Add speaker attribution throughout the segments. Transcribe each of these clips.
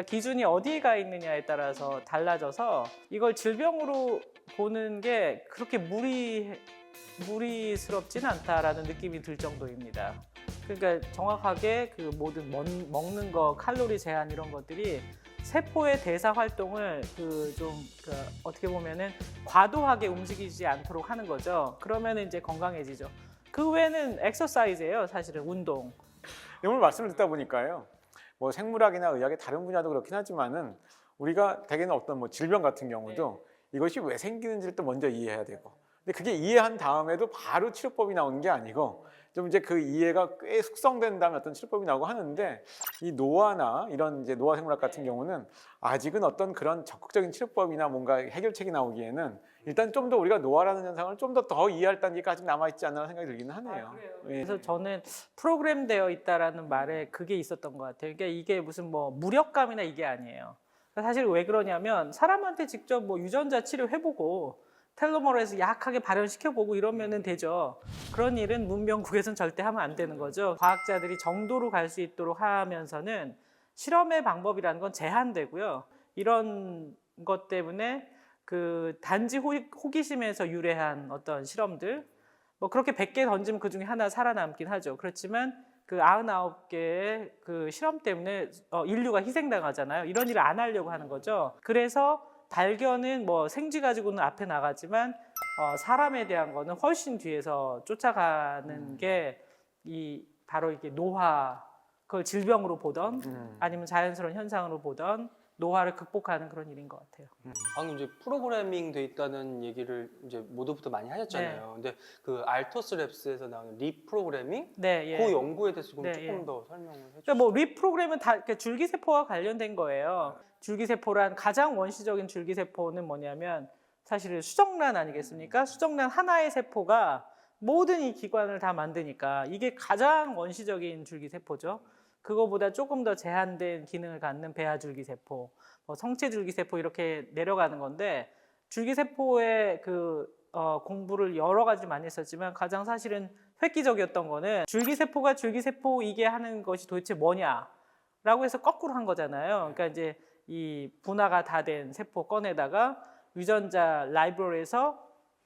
Speaker 1: 그러니까 기준이 어디가 있느냐에 따라서 달라져서 이걸 질병으로 보는 게 그렇게 무리 무리스럽진 않다라는 느낌이 들 정도입니다. 그러니까 정확하게 그 모든 먹, 먹는 거, 칼로리 제한 이런 것들이 세포의 대사 활동을 그 좀 그 어떻게 보면은 과도하게 움직이지 않도록 하는 거죠. 그러면 이제 건강해지죠. 그 외에는 엑서사이즈예요, 사실은 운동.
Speaker 2: 오늘 말씀을 듣다 보니까요. 뭐 생물학이나 의학의 다른 분야도 그렇긴 하지만은 우리가 대개는 어떤 뭐 질병 같은 경우도 이것이 왜 생기는지를 또 먼저 이해해야 되고. 근데 그게 이해한 다음에도 바로 치료법이 나오는 게 아니고 좀 이제 그 이해가 꽤 숙성된 다음에 어떤 치료법이 나오고 하는데 이 노화나 이런 이제 노화 생물학 같은 경우는 아직은 어떤 그런 적극적인 치료법이나 뭔가 해결책이 나오기에는 일단 좀 더 우리가 노화라는 현상을 좀 더 더 이해할 단계가 아직 남아 있지 않나 생각이 들기는 하네요. 예.
Speaker 1: 그래서 저는 프로그램되어 있다라는 말에 그게 있었던 것 같아요. 그러니까 이게 무슨 뭐 무력감이나 이게 아니에요. 그러니까 사실 왜 그러냐면 사람한테 직접 뭐 유전자 치료해보고 텔로머레스 약하게 발현시켜보고 이러면은 되죠. 그런 일은 문명국에선 절대 하면 안 되는 거죠. 과학자들이 정도로 갈 수 있도록 하면서는 실험의 방법이라는 건 제한되고요. 이런 것 때문에 그 단지 호- 호기심에서 유래한 어떤 실험들 뭐 그렇게 100개 던지면 그 중에 하나 살아남긴 하죠. 그렇지만 그 99개의 그 실험 때문에 어, 인류가 희생당하잖아요. 이런 일을 안 하려고 하는 거죠. 그래서 발견은 뭐 생쥐 가지고는 앞에 나가지만 어, 사람에 대한 거는 훨씬 뒤에서 쫓아가는 게이 바로 이게 노화 그걸 질병으로 보던
Speaker 2: 음.
Speaker 1: 아니면 자연스러운 현상으로 보던 노화를 극복하는 그런 일인 것 같아요.
Speaker 3: 방금 이제 프로그래밍 돼 있다는 얘기를 이제 모두부터 많이 하셨잖아요. 근데 그 알토스 랩스에서 나오는 리프로그래밍
Speaker 1: 네, 예.
Speaker 3: 그 연구에 대해서 좀
Speaker 1: 네,
Speaker 3: 조금
Speaker 1: 예.
Speaker 3: 더 설명을 해주세요.
Speaker 1: 그러니까 뭐 리프로그램은 다 이렇게 줄기세포와 관련된 거예요. 줄기세포란 가장 원시적인 줄기세포는 뭐냐면 사실은 수정란 아니겠습니까? 수정란 하나의 세포가 모든 이 기관을 다 만드니까 이게 가장 원시적인 줄기세포죠. 그거보다 조금 더 제한된 기능을 갖는 배아줄기 세포, 뭐 성체줄기 세포 이렇게 내려가는 건데 줄기 세포의 그 어, 공부를 여러 가지 많이 했었지만 가장 사실은 획기적이었던 거는 줄기 세포가 줄기 세포이게 하는 것이 도대체 뭐냐라고 해서 거꾸로 한 거잖아요. 그러니까 이제 이 분화가 다 된 세포 꺼내다가 유전자 라이브러리에서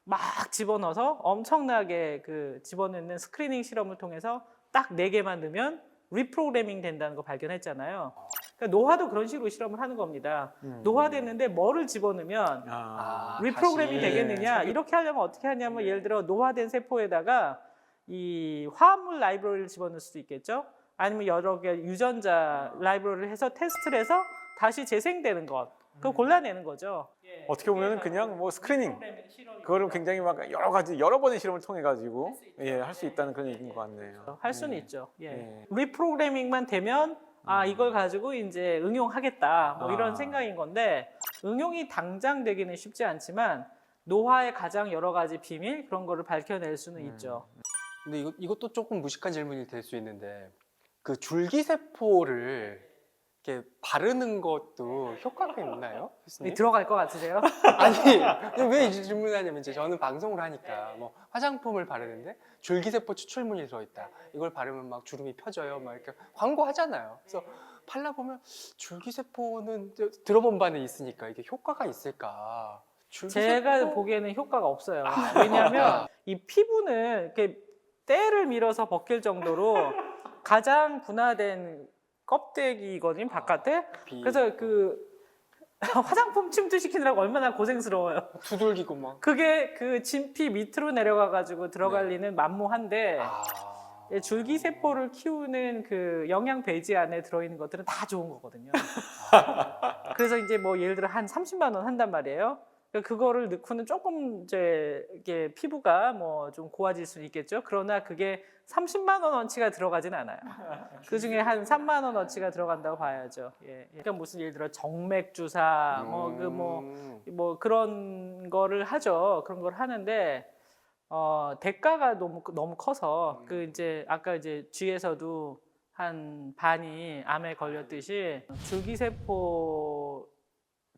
Speaker 1: 막 집어넣어서 엄청나게 그 집어넣는 스크리닝 실험을 통해서 딱 네 개만 넣으면 리프로그래밍 된다는 거 발견했잖아요. 그러니까 노화도 그런 식으로 실험을 하는 겁니다.
Speaker 2: 음.
Speaker 1: 노화됐는데 뭐를 집어넣으면
Speaker 2: 아.
Speaker 1: 리프로그래밍
Speaker 3: 다시
Speaker 1: 되겠느냐 이렇게 하려면 어떻게 하냐면 예를 들어 노화된 세포에다가 이 화합물 라이브러리를 집어넣을 수도 있겠죠 아니면 여러 개 유전자 라이브러리를 해서 테스트를 해서 다시 재생되는 것 그거 골라내는 거죠
Speaker 2: 어떻게 보면은 그냥 뭐 스크리닝 그거를 굉장히 막 여러 가지 여러 번의 실험을 통해 가지고 예, 할 수 있다는 그런 얘기인 것 같네요.
Speaker 1: 할 수는
Speaker 2: 예.
Speaker 1: 있죠 예.
Speaker 2: 예.
Speaker 1: 리프로그래밍만 되면 아 이걸 가지고 이제 응용하겠다 뭐 이런
Speaker 2: 아.
Speaker 1: 생각인 건데 응용이 당장 되기는 쉽지 않지만 노화의 가장 여러 가지 비밀 그런 거를 밝혀낼 수는
Speaker 2: 음.
Speaker 1: 있죠
Speaker 3: 근데 이거, 이것도 조금 무식한 질문이 될 수 있는데 그 줄기세포를 이렇게 바르는 것도 효과가 있나요? 교수님?
Speaker 1: 들어갈 것 같으세요?
Speaker 3: 아니 왜 이 질문을 하냐면 이제 저는 방송을 하니까 뭐 화장품을 바르는데 줄기세포 추출물이 들어있다 이걸 바르면 막 주름이 펴져요 막 이렇게 광고하잖아요 그래서 발라보면 줄기세포는 들어본 바는 있으니까 이게 효과가 있을까 줄기세포-
Speaker 1: 제가 보기에는 효과가 없어요. 왜냐하면 이 피부는 이렇게 때를 밀어서 벗길 정도로 가장 분화된 껍데기거든 바깥에.
Speaker 3: 비-
Speaker 1: 그래서 그 화장품 침투 시키느라고 얼마나 고생스러워요.
Speaker 3: 두들기고 막
Speaker 1: 그게 그 진피 밑으로 내려가 가지고 들어갈
Speaker 3: 네.
Speaker 1: 리는 만무한데
Speaker 3: 아.
Speaker 1: 예, 줄기세포를 키우는 그 영양 배지 안에 들어있는 것들은 다 좋은 거거든요. 그래서 이제 뭐 예를 들어 한 30만 원 한단 말이에요. 그러니까 그거를 넣고는 조금 이제 이게 피부가 뭐 좀 고와질 수 있겠죠. 그러나 그게 30만 원어치가 들어가진 않아요. 그 중에 한 3만 원어치가 들어간다고 봐야죠. 예. 그러니까 무슨 예를 들어 정맥 주사 뭐 그 뭐
Speaker 3: 음.
Speaker 1: 뭐 그런 거를 하죠. 그런 걸 하는데 어, 대가가 너무 너무 커서
Speaker 3: 음.
Speaker 1: 그 이제 아까 이제 쥐에서도 한 반이 암에 걸렸듯이 줄기세포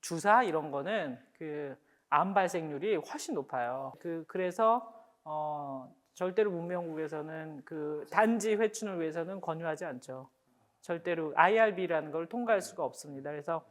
Speaker 1: 주사 이런 거는 그 암 발생률이 훨씬 높아요. 그 그래서 어 절대로 문명국에서는 그 단지 회춘을 위해서는 권유하지 않죠. 절대로 IRB라는 걸 통과할 수가 없습니다. 그래서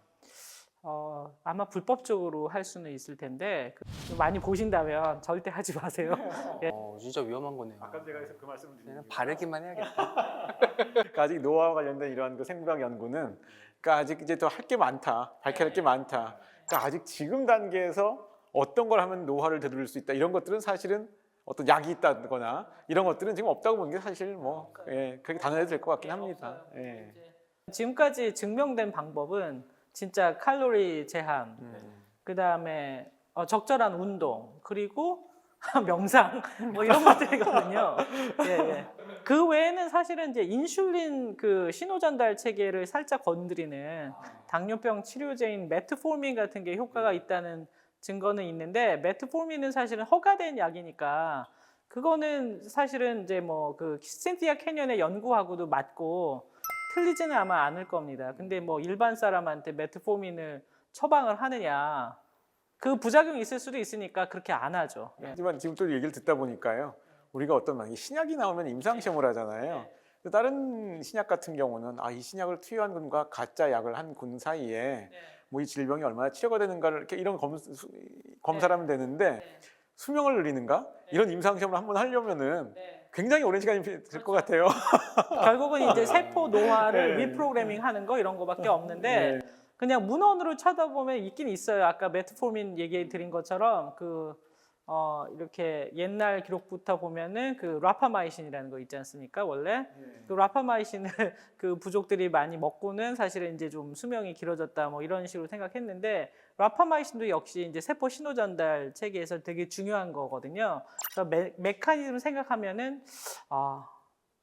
Speaker 1: 어, 아마 불법적으로 할 수는 있을 텐데 그- 많이 보신다면 절대 하지 마세요.
Speaker 3: 어, 진짜 위험한 거네요.
Speaker 2: 제가 해서 그 말씀을
Speaker 3: 그냥 바르기만 해야겠다.
Speaker 2: 그러니까 아직 노화와 관련된 이러한 그 생물학 연구는 그러니까 아직 이제 더 할 게 많다, 밝혀야 할 게 많다. 그러니까 아직 지금 단계에서 어떤 걸 하면 노화를 되돌릴 수 있다 이런 것들은 사실은 어떤 약이 있다거나 이런 것들은 지금 없다고 보는 게 사실 뭐 예, 그렇게 단언해도 될 것 같긴 합니다. 예.
Speaker 1: 지금까지 증명된 방법은 진짜 칼로리 제한,
Speaker 3: 음.
Speaker 1: 그 다음에 어, 적절한 운동, 그리고 명상, 뭐 이런 것들이거든요. 예, 예. 그 외에는 사실은 이제 인슐린 그 신호 전달 체계를 살짝 건드리는 당뇨병 치료제인 메트포르민 같은 게 효과가 있다는 증거는 있는데 메트포르민은 사실은 허가된 약이니까 그거는 사실은 이제 뭐 그 신티아 캐년의 연구하고도 맞고 틀리지는 아마 않을 겁니다. 근데 뭐 일반 사람한테 메트포르민을 처방을 하느냐 그 부작용이 있을 수도 있으니까 그렇게 안 하죠. 예.
Speaker 2: 하지만 지금 또 얘기를 듣다 보니까요. 우리가 어떤 만약에 신약이 나오면 임상 시험을 하잖아요. 다른 신약 같은 경우는 아 이 신약을 투여한 군과 가짜 약을 한 군 사이에 뭐 이 질병이 얼마나 치료가 되는가를 이렇게 이런 검, 수, 검사를 하면 되는데 수명을 늘리는가? 이런 임상 시험을 한번 하려면은 굉장히 오랜 시간이 들것 같아요.
Speaker 1: 결국은 이제 세포 노화를
Speaker 2: 네.
Speaker 1: 리프로그래밍 하는 거 이런 거밖에 없는데 그냥 문헌으로 찾아보면 있긴 있어요. 아까 메트포민 얘기 드린 것처럼 그 어, 이렇게 옛날 기록부터 보면은 그 라파마이신이라는 거 있지 않습니까? 원래 그 라파마이신을 그 부족들이 많이 먹고는 사실은 이제 좀 수명이 길어졌다 뭐 이런 식으로 생각했는데 라파마이신도 역시 이제 세포 신호 전달 체계에서 되게 중요한 거거든요. 그래서 메, 메커니즘 생각하면은 아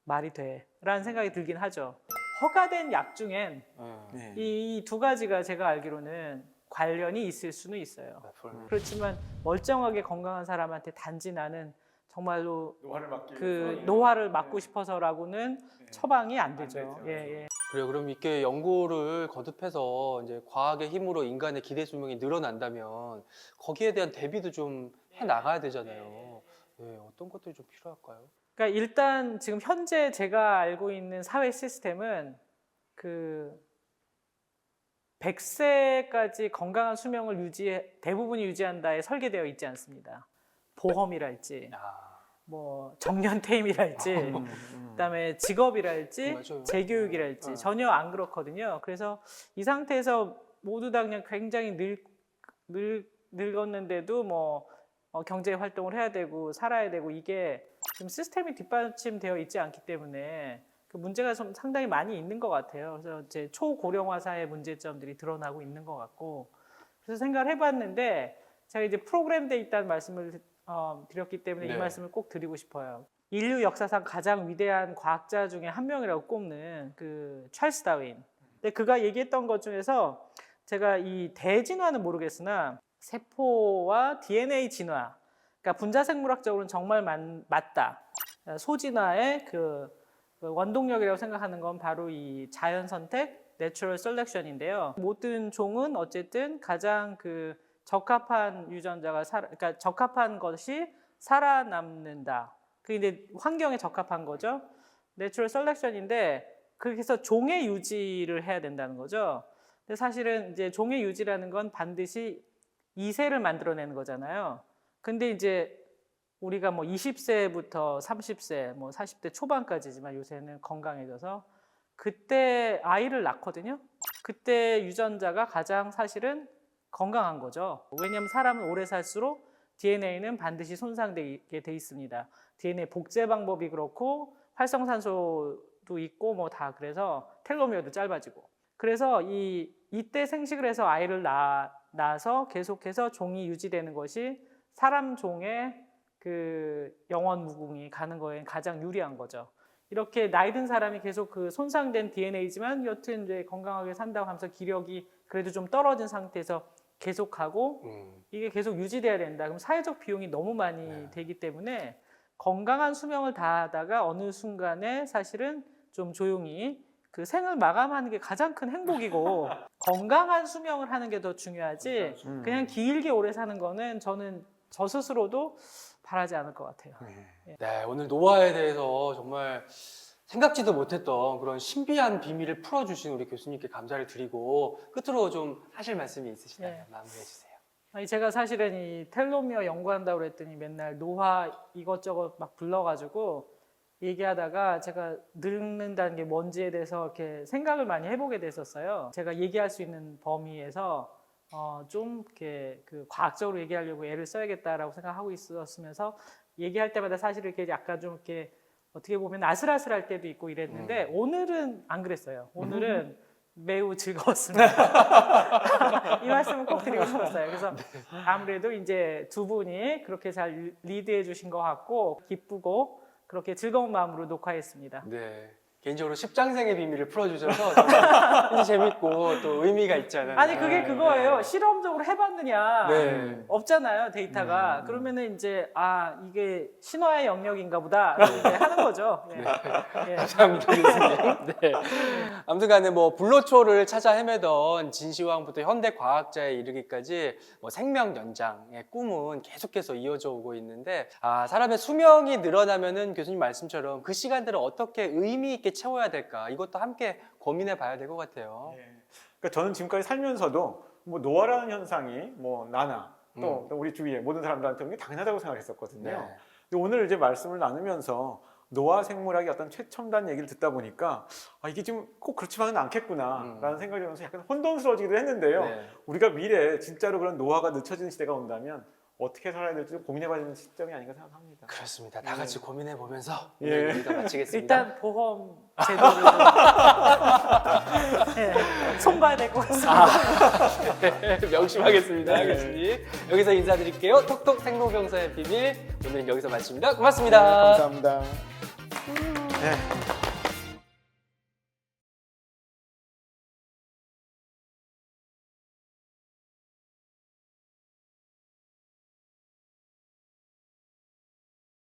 Speaker 1: 말이 돼라는 생각이 들긴 하죠. 허가된 약 중엔
Speaker 3: 네.
Speaker 1: 이두 가지가 제가 알기로는 관련이 있을 수는 있어요.
Speaker 3: 메트포르민.
Speaker 1: 그렇지만 멀쩡하게 건강한 사람한테 단지 나는 정말로
Speaker 2: 노화를 막기
Speaker 1: 그 노화를 막고 싶어서라고는 처방이 안 되죠.
Speaker 2: 되죠.
Speaker 1: 예, 예.
Speaker 3: 그래요. 그럼 이렇게 연구를 거듭해서 이제 과학의 힘으로 인간의 기대 수명이 늘어난다면 거기에 대한 대비도 좀 해 나가야 되잖아요. 네, 어떤 것들이 좀 필요할까요?
Speaker 1: 그러니까 일단 지금 현재 제가 알고 있는 사회 시스템은 그 100세까지 건강한 수명을 유지 대부분이 유지한다에 설계되어 있지 않습니다. 보험이랄지
Speaker 3: 아,
Speaker 1: 뭐 정년퇴임이랄지 그다음에 직업이랄지
Speaker 3: 맞아요.
Speaker 1: 재교육이랄지
Speaker 3: 어.
Speaker 1: 전혀 안 그렇거든요. 그래서 이 상태에서 모두 다 그냥 굉장히 늙, 늙, 늙었는데도 뭐 어, 경제 활동을 해야 되고 살아야 되고 이게 지금 시스템이 뒷받침되어 있지 않기 때문에 그 문제가 좀 상당히 많이 있는 것 같아요. 그래서 이제 초고령화 사회 문제점들이 드러나고 있는 것 같고 그래서 생각을 해봤는데 제가 이제 프로그램돼 있다는 말씀을 어, 드렸기 때문에 이
Speaker 3: 네.
Speaker 1: 말씀을 꼭 드리고 싶어요. 인류 역사상 가장 위대한 과학자 중에 한 명이라고 꼽는 그 찰스 다윈. 근데 그가 얘기했던 것 중에서 제가 이 대진화는 모르겠으나 세포와 DNA 진화, 그러니까 분자 생물학적으로는 정말 맞, 맞다. 소진화의 그, 그 원동력이라고 생각하는 건 바로 이 자연 선택, 내추럴 셀렉션인데요. 모든 종은 어쨌든 가장 그 적합한 유전자가 살아, 그러니까 적합한 것이 살아남는다. 그게 이제 환경에 적합한 거죠. 내추럴 셀렉션인데 해서 종의 유지를 해야 된다는 거죠. 근데 사실은 이제 종의 유지라는 건 반드시 이세를 만들어내는 거잖아요. 근데 이제 우리가 뭐 20세부터 30세, 뭐 40대 초반까지지만 요새는 건강해져서 그때 아이를 낳거든요. 그때 유전자가 가장 사실은 건강한 거죠. 왜냐하면 사람은 오래 살수록 DNA는 반드시 손상되게 돼 있습니다. DNA 복제 방법이 그렇고 활성산소도 있고 뭐 다 그래서 텔로미어도 짧아지고. 그래서 이 이때 생식을 해서 아이를 낳, 낳아서 계속해서 종이 유지되는 것이 사람 종의 그 영원 무궁이 가는 거에 가장 유리한 거죠. 이렇게 나이 든 사람이 계속 그 손상된 DNA지만 여튼 이제 건강하게 산다고 하면서 기력이 그래도 좀 떨어진 상태에서 계속하고
Speaker 3: 음.
Speaker 1: 이게 계속 유지돼야 된다. 그럼 사회적 비용이 너무 많이
Speaker 3: 네.
Speaker 1: 되기 때문에 건강한 수명을 다하다가 어느 순간에 사실은 좀 조용히 그 생을 마감하는 게 가장 큰 행복이고 건강한 수명을 하는 게 더 중요하지
Speaker 2: 음.
Speaker 1: 그냥 길게 오래 사는 거는 저는 저 스스로도 바라지 않을 것 같아요.
Speaker 2: 네.
Speaker 3: 네, 오늘 노화에 대해서 정말 생각지도 못했던 그런 신비한 비밀을 풀어주신 우리 교수님께 감사를 드리고 끝으로 좀 하실 말씀이 있으시나요?
Speaker 1: 네.
Speaker 3: 마무리해 주세요.
Speaker 1: 아니 제가 사실은 이 텔로미어 연구한다고 그랬더니 맨날 노화 이것저것 막 불러가지고 얘기하다가 제가 늙는다는 게 뭔지에 대해서 이렇게 생각을 많이 해보게 됐었어요. 제가 얘기할 수 있는 범위에서 어, 좀 이렇게 그 과학적으로 얘기하려고 애를 써야겠다라고 생각하고 있었으면서 얘기할 때마다 사실 이렇게 약간 좀 이렇게 어떻게 보면 아슬아슬할 때도 있고 이랬는데 오늘은 안 그랬어요. 오늘은 매우 즐거웠습니다. 이 말씀을 꼭 드리고 싶었어요. 그래서 아무래도 이제 두 분이 그렇게 잘 리드해 주신 것 같고 기쁘고 그렇게 즐거운 마음으로 녹화했습니다.
Speaker 3: 네. 개인적으로 십장생의 비밀을 풀어주셔서 굉장히 재밌고 또 의미가 있잖아요.
Speaker 1: 아니 그게 그거예요. 실험적으로 해봤느냐?
Speaker 3: 네.
Speaker 1: 없잖아요 데이터가. 그러면은 이제 아 이게 신화의 영역인가 보다 이렇게 하는 거죠. 예. 예.
Speaker 3: 감사합니다, 교수님. 네. 아무튼간에 뭐 불로초를 찾아 헤매던 진시황부터 현대 과학자에 이르기까지 뭐 생명 연장의 꿈은 계속해서 이어져 오고 있는데 아 사람의 수명이 늘어나면은 교수님 말씀처럼 그 시간들을 어떻게 의미 있게 채워야 될까 이것도 함께 고민해 봐야 될 것 같아요.
Speaker 2: 예. 그러니까 저는 지금까지 살면서도 뭐 노화라는 현상이 뭐 나나 또,
Speaker 3: 음.
Speaker 2: 또 우리 주위에 모든 사람들한테 이게 당연하다고 생각했었거든요.
Speaker 3: 네.
Speaker 2: 근데 오늘 이제 말씀을 나누면서 노화 생물학의 어떤 최첨단 얘기를 듣다 보니까 아, 이게 지금 꼭 그렇지만은 않겠구나라는
Speaker 3: 음.
Speaker 2: 생각이 들면서 약간 혼돈스러워지기도 했는데요.
Speaker 3: 네.
Speaker 2: 우리가 미래에 진짜로 그런 노화가 늦춰지는 시대가 온다면 어떻게 살아야 될지 고민해봐야 되는 시점이 아닌가 생각합니다.
Speaker 3: 그렇습니다. 다 같이 고민해 보면서
Speaker 2: 예.
Speaker 3: 오늘 여기서 마치겠습니다.
Speaker 1: 일단 보험 제도를 좀 예, 손봐야 될 것 같습니다.
Speaker 3: 네, 명심하겠습니다, 교수님. 여기서 인사드릴게요. 톡톡 생로병사의 비밀 오늘은 여기서 마칩니다. 고맙습니다.
Speaker 2: 감사합니다. 네.